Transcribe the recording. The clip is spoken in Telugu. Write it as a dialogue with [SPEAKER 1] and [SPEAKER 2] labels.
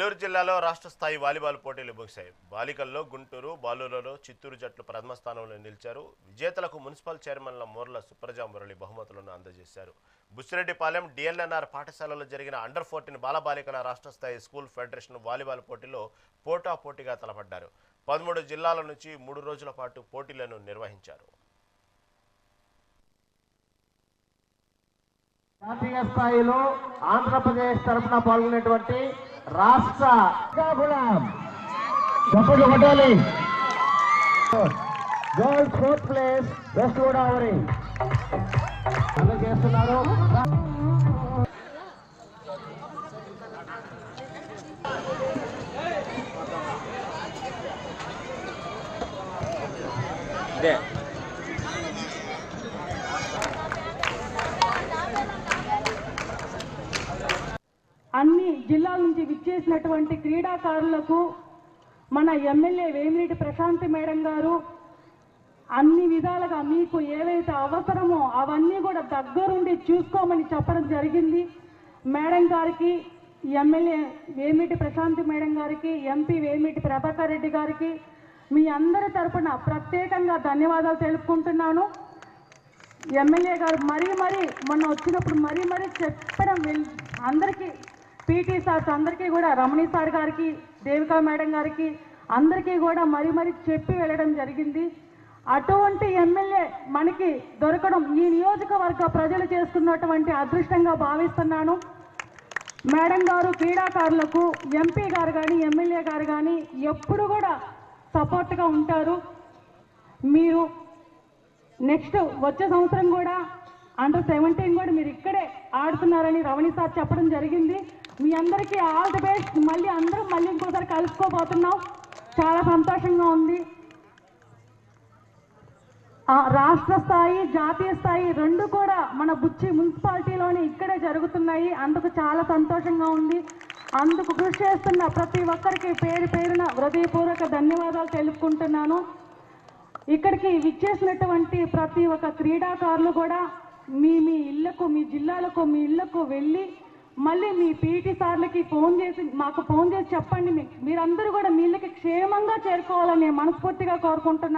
[SPEAKER 1] నెల్లూరు జిల్లాలో రాష్ట్ర స్థాయి వాలీబాల్ పోటీలు ముగిశాయి. బాలికల్లో గుంటూరు బాలూరులో చిత్తూరు జట్లు ప్రథమ స్థానంలో నిలిచారు. విజేతలకు మున్సిపల్ చైర్మన్ల మూర్ల సుప్రజా మురళి బహుమతులను అందజేశారు. బుచ్చిరెడ్డిపాలెం డిఎల్ఎన్ఆర్ పాఠశాలలో జరిగిన అండర్ ఫోర్టీన్ బాలబాలికల రాష్ట్ర స్థాయి స్కూల్ ఫెడరేషన్ వాలీబాల్ పోటీలో పోటా పోటీగా తలపడ్డారు. పదమూడు జిల్లాల నుంచి మూడు రోజుల పాటు పోటీలను నిర్వహించారు.
[SPEAKER 2] జాతీయ స్థాయిలో ఆంధ్రప్రదేశ్ తరఫున పాల్గొనేటువంటి రాష్ట్ర గులాం చప్పట్లు కొట్టాలి girls fourth place west Godavari అందరూ చేస్తున్నారు
[SPEAKER 3] ఇదే
[SPEAKER 4] జిల్లా నుంచి విచ్చేసినటువంటి క్రీడాకారులకు మన ఎమ్మెల్యే వేమిరెడ్డి ప్రశాంతి మేడం గారు అన్ని విధాలుగా మీకు ఏవైతే అవసరమో అవన్నీ కూడా దగ్గరుండి చూసుకోమని చెప్పడం జరిగింది. మేడం గారికి ఎమ్మెల్యే వేమిటి ప్రశాంతి మేడం గారికి ఎంపీ వేమిటి ప్రభాకర్ రెడ్డి గారికి మీ అందరి తరఫున ప్రత్యేకంగా ధన్యవాదాలు తెలుపుకుంటున్నాను. ఎమ్మెల్యే గారు మరీ మరీ మొన్న వచ్చినప్పుడు మరీ మరీ చెప్పడం అందరికీ పీటీ సార్స్ అందరికీ కూడా రమణి సార్ గారికి దేవికా మేడం గారికి అందరికీ కూడా మరీ మరీ చెప్పి వెళ్ళడం జరిగింది. అటువంటి ఎమ్మెల్యే మనకి దొరకడం ఈ నియోజకవర్గ ప్రజలు చేసుకున్నటువంటి అదృష్టంగా భావిస్తున్నాను. మేడం గారు క్రీడాకారులకు ఎంపీ గారు కానీ ఎమ్మెల్యే గారు కానీ ఎప్పుడు కూడా సపోర్ట్గా ఉంటారు. మీరు నెక్స్ట్ వచ్చే సంవత్సరం కూడా అండర్ సెవెంటీన్ కూడా మీరు ఇక్కడే ఆడుతున్నారని రమణి సార్ చెప్పడం జరిగింది. మీ అందరికీ ఆల్ ది బెస్ట్. మళ్ళీ అందరం మళ్ళీ ఇంకోసారి కలుసుకోబోతున్నాం. చాలా సంతోషంగా ఉంది. రాష్ట్ర స్థాయి జాతీయ స్థాయి రెండు కూడా మన బుచ్చి మున్సిపాలిటీలోనే ఇక్కడే జరుగుతున్నాయి. అందుకు చాలా సంతోషంగా ఉంది. అందుకు కృషి చేస్తున్న ప్రతి ఒక్కరికి పేరు పేరున హృదయపూర్వక ధన్యవాదాలు తెలుపుకుంటున్నాను. ఇక్కడికి విచ్చేసినటువంటి ప్రతి ఒక్క క్రీడాకారులు కూడా మీ మీ ఇళ్ళకు మీ జిల్లాలకు మీ ఇళ్ళకు వెళ్ళి మళ్ళీ మీ పీటీ సార్లకి ఫోన్ చేసి మాకు ఫోన్ చేసి చెప్పండి. మీరందరూ కూడా మీళ్ళకి క్షేమంగా చేరుకోవాలని మనస్ఫూర్తిగా కోరుకుంటున్నాను.